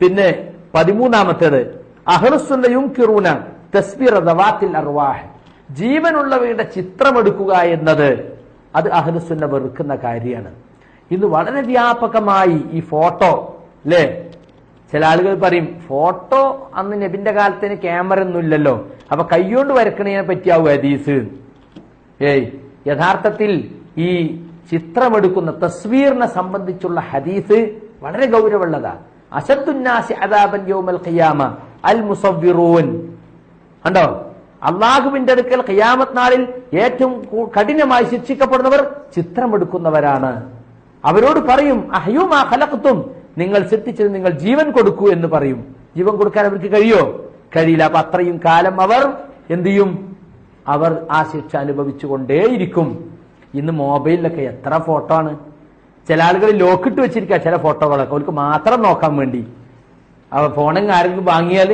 പിന്നെ പതിമൂന്നാമത്തേത് അഹ്ലുസുന്നയും കിറൂന തസ്ബീർ ദവാത്തിൽ അർവാഹ്. ജീവനുള്ളവയുടെ ചിത്രമെടുക്കുക എന്നത് അത് അഹ്ലുസുന്ന വെറുക്കുന്ന കാര്യമാണ്. ഇന്ന് വളരെ വ്യാപകമായി ഈ ഫോട്ടോ അല്ലേ ചില ആളുകൾ പറയും ഫോട്ടോ അന്ന് നബിന്റെ കാലത്തിന് ക്യാമറ ഒന്നും ഇല്ലല്ലോ. അപ്പൊ കൈകൊണ്ട് വരക്കണതിനെ പറ്റിയാവും ഹദീസ്. ഏയ് യഥാർത്ഥത്തിൽ ഈ ചിത്രമെടുക്കുന്ന തസ്വീറിനെ സംബന്ധിച്ചുള്ള ഹദീസ് വളരെ ഗൗരവമുള്ളതാ. അസത്തുന്നാസി അദാബൻ ഖിയാമ അൽ കണ്ടോ? അള്ളാഹുവിന്റെ അടുക്കൽ ഖിയാമത്ത് നാളിൽ ഏറ്റവും കഠിനമായി ശിക്ഷിക്കപ്പെടുന്നവർ ചിത്രമെടുക്കുന്നവരാണ്. അവരോട് പറയും അഹ്യൂമാ ഖലഖ്തും. നിങ്ങൾ സൃഷ്ടിച്ചത് നിങ്ങൾ ജീവൻ കൊടുക്കൂ എന്ന് പറയും. ജീവൻ കൊടുക്കാൻ അവർക്ക് കഴിയോ? കഴിയില്ല. അപ്പൊ അത്രയും കാലം അവർ എന്ത് ചെയ്യും? അവർ ആ ശിക്ഷ അനുഭവിച്ചുകൊണ്ടേയിരിക്കും. ഇന്ന് മൊബൈലിലൊക്കെ എത്ര ഫോട്ടോ ആണ്? ചില ആളുകൾ ലോക്കിട്ട് വെച്ചിരിക്കുക ചില ഫോട്ടോകളൊക്കെ അവർക്ക് മാത്രം നോക്കാൻ വേണ്ടി. അവ ഫോണെങ്കിൽ ആരെങ്കിലും വാങ്ങിയാൽ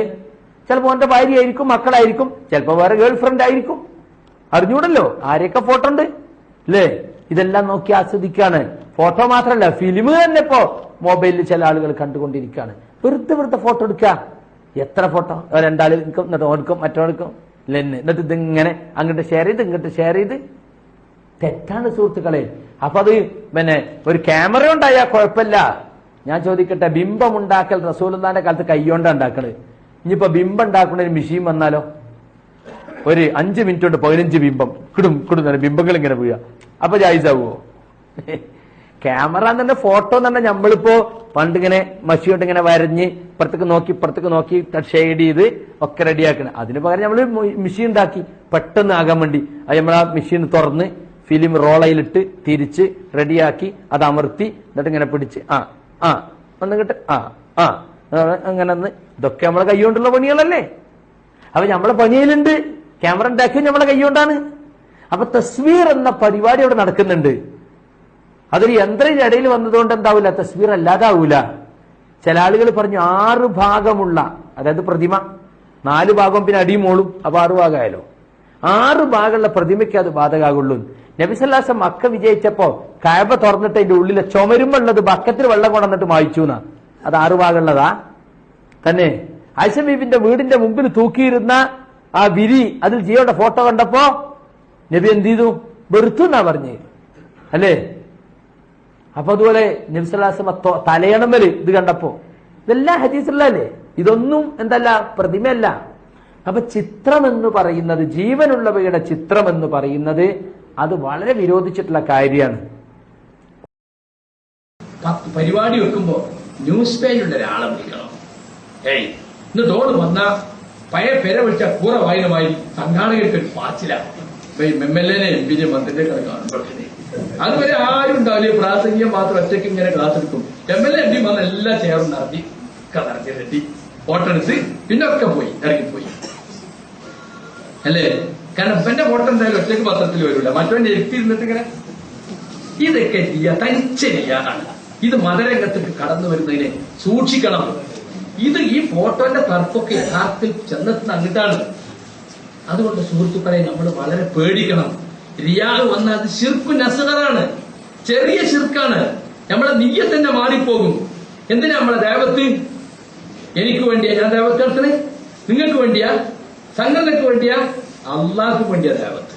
ചിലപ്പോ അവന്റെ ഭാര്യയായിരിക്കും മക്കളായിരിക്കും ചിലപ്പോ വേറെ ഗേൾ ഫ്രണ്ട് ആയിരിക്കും. അറിഞ്ഞൂടല്ലോ? ആരെയൊക്കെ ഫോട്ടോ ഉണ്ട്? അല്ലേ ഇതെല്ലാം നോക്കി ആസ്വദിക്കാണ്. ഫോട്ടോ മാത്രമല്ല ഫിലിം തന്നെ ഇപ്പോ മൊബൈലിൽ ചില ആളുകൾ കണ്ടുകൊണ്ടിരിക്കുകയാണ് വെറുതെ വെറുതെ ഫോട്ടോ എടുക്കുക എത്ര ഫോട്ടോ രണ്ടാളും എടുക്കും എന്നിട്ട് ഓടുക്കും മറ്റോടുക്കും ലെന്ന് എന്നിട്ട് ഇതിങ്ങനെ അങ്ങോട്ട് ഷെയർ ചെയ്ത് ഇങ്ങോട്ട് ഷെയർ ചെയ്ത്. തെറ്റാണ് സുഹൃത്തുക്കളെ. അപ്പൊ അത് പിന്നെ ഒരു ക്യാമറ ഉണ്ടായാൽ കുഴപ്പമില്ല. ഞാൻ ചോദിക്കട്ടെ ബിംബം ഉണ്ടാക്കൽ റസൂലിന്റെ കാലത്ത് കൈകൊണ്ട് ഉണ്ടാക്കണത്? ഇനിയിപ്പോ ബിംബം ഉണ്ടാക്കുന്ന ഒരു മെഷീൻ വന്നാലോ? ഒരു അഞ്ച് മിനിറ്റ് കൊണ്ട് പതിനഞ്ച് ബിംബം. കിടും കിടും ബിംബങ്ങൾ ഇങ്ങനെ വീഴുക അപ്പൊ ജായിസാവോ? ക്യാമറ തന്നെ ഫോട്ടോ തന്നെ നമ്മളിപ്പോ പണ്ട് ഇങ്ങനെ മഷി കൊണ്ട് ഇങ്ങനെ വരഞ്ഞ് ഇപ്പുറത്തേക്ക് നോക്കി ഇപ്പുറത്തേക്ക് നോക്കി ഷെയ്ഡ് ചെയ്ത് ഒക്കെ റെഡിയാക്കണം അതിന് പകരം നമ്മൾ മെഷീൻ ഉണ്ടാക്കി. പെട്ടെന്ന് ആകാൻ വേണ്ടി. അത് നമ്മൾ ആ മെഷീൻ തുറന്ന് ഫിലിം റോളയിലിട്ട് തിരിച്ച് റെഡിയാക്കി അത് അമർത്തി എന്നിട്ട് ഇങ്ങനെ പിടിച്ച് ആ ആ ഒന്നിങ്ങട്ട് ആ ആ അങ്ങനെ ഒന്ന് ഇതൊക്കെ നമ്മളെ കൈകൊണ്ടുള്ള പണികളല്ലേ? അപ്പൊ നമ്മളെ പണിയിലുണ്ട് ക്യാമറ ഉണ്ടാക്കിയത് നമ്മളെ കൈകൊണ്ടാണ്. അപ്പൊ തസ്വീർ എന്ന പരിപാടി അവിടെ നടക്കുന്നുണ്ട്. അതൊരു യന്ത്രത്തിന്റെ ഇടയിൽ വന്നതുകൊണ്ട് എന്താവൂല തസ്വീർ അല്ലാതാവൂല. ചില ആളുകൾ പറഞ്ഞു ആറ് ഭാഗമുള്ള അതായത് പ്രതിമ നാല് ഭാഗം പിന്നെ അടിയും മോളും അപ്പൊ ആറ് ഭാഗമായാലോ? ആറ് ഭാഗമുള്ള പ്രതിമയ്ക്ക് അത് ബാധകാകുള്ളൂ നബിസല്ലാസം മക്ക വിജയിച്ചപ്പോ കയബ തുറന്നിട്ട് അതിന്റെ ഉള്ളിലെ ചുമരുമ്പുള്ളത് ബക്കത്തിൽ വെള്ളം കൊണ്ടുവന്നിട്ട് മായിച്ചു എന്നാ. അത് ആറ് ഭാഗമുള്ളതാ. തന്നെ ഐസബീബിന്റെ വീടിന്റെ മുമ്പിൽ തൂക്കിയിരുന്ന ആ വിരി അതിൽ ജിയോയുടെ ഫോട്ടോ കണ്ടപ്പോ നബി എന്ത് ചെയ്തു? വെറുത്തു എന്നാ പറഞ്ഞു. അല്ലേ? അപ്പൊ അതുപോലെ നബ്സലാസം തലയണമൽ ഇത് കണ്ടപ്പോ. ഇതെല്ലാം ഹദീസുള്ളല്ലേ ഇതൊന്നും എന്തല്ല പ്രതിമയല്ല. അപ്പൊ ചിത്രം എന്ന് പറയുന്നത് ജീവനുള്ളവയുടെ ചിത്രം എന്ന് പറയുന്നത് അത് വളരെ വിരോധിച്ചിട്ടുള്ള കാര്യമാണ്. പരിപാടി വെക്കുമ്പോ ന്യൂസ് പേജിലുള്ള ഒരാളെ വിളിക്കണം. ഏയ് ഇന്ന് വന്ന പഴയ പെര വിളിച്ച കൂറ വായനമായി സംഘാടകർക്ക് പാച്ചിലാണ് എം എൽ എനെ എം അതുവരെ ആരും ഉണ്ടാവില്ല. പ്രാസംഗികം മാത്രം ഒറ്റയ്ക്ക് ഇങ്ങനെ ക്ലാസ് എടുക്കും M L A M P വന്ന എല്ലാ ചെയറും നടത്തി നടത്തി വോട്ടെടുത്ത് ഫോട്ടോ എടുത്ത് പിന്നെ ഒക്കെ പോയി ഇറങ്ങിപ്പോയി. അല്ലേ? കാരണം ഇവന്റെ ഫോട്ടോ എന്തായാലും ഒറ്റയ്ക്ക് പത്രത്തിൽ വരില്ല മറ്റവന്റെ എത്തി ഇരുന്നിട്ട് ഇങ്ങനെ ഇതൊക്കെ ചെയ്യാ തനിച്ച് ചെയ്യാനാണ് ഇത് മതരംഗത്തേക്ക് കടന്നു വരുന്നതിനെ സൂക്ഷിക്കണം. ഇത് ഈ ഫോട്ടോന്റെ തർപ്പൊക്കെ യഥാർത്ഥത്തിൽ ചെന്നെത്തുന്ന അങ്ങിട്ടാണ് അതുകൊണ്ട് സുഹൃത്തുക്കളെ നമ്മൾ വളരെ പേടിക്കണം. റിയാഹ് വന്നാൽ അത് ശിർക്കു നസുകറാണ് ചെറിയ ശിർക്കാണ് നമ്മളെ നീയെ തന്നെ മാറിപ്പോകും. എന്തിനാ നമ്മളെ ദേവത്ത്? എനിക്ക് വേണ്ടിയാ. ഞാൻ ദേവത്ത് നിങ്ങൾക്ക് വേണ്ടിയാ? സംഘടനക്ക് വേണ്ടിയാ അള്ളാഹ്ക്ക് വേണ്ടിയാ ദേവത്ത്